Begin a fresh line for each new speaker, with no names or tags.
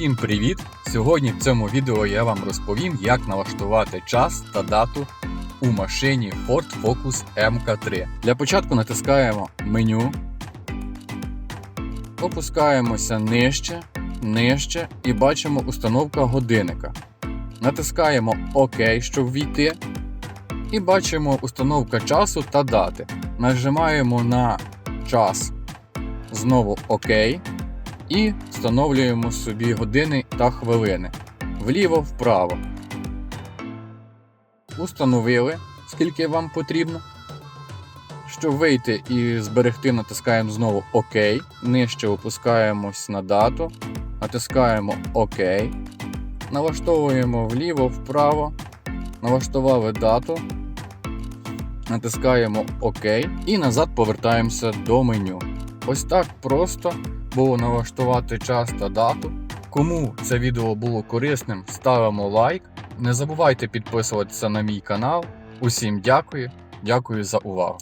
Всім привіт! Сьогодні в цьому відео я вам розповім, як налаштувати час та дату у машині Ford Focus MK3. Для початку натискаємо меню, опускаємося нижче, нижче і бачимо установка годинника. Натискаємо ОК, щоб війти. І бачимо установка часу та дати. Нажимаємо на час, знову ОК. І встановлюємо собі години та хвилини вліво-вправо. Установили, скільки вам потрібно. Щоб вийти і зберегти, натискаємо знову ОК. Нижче опускаємось на дату. Натискаємо ОК. Налаштовуємо вліво-вправо. Налаштували дату. Натискаємо ОК і назад повертаємося до меню. Ось так просто було налаштувати час та дату. Кому це відео було корисним, ставимо лайк. Не забувайте підписуватися на мій канал. Усім дякую. Дякую за увагу.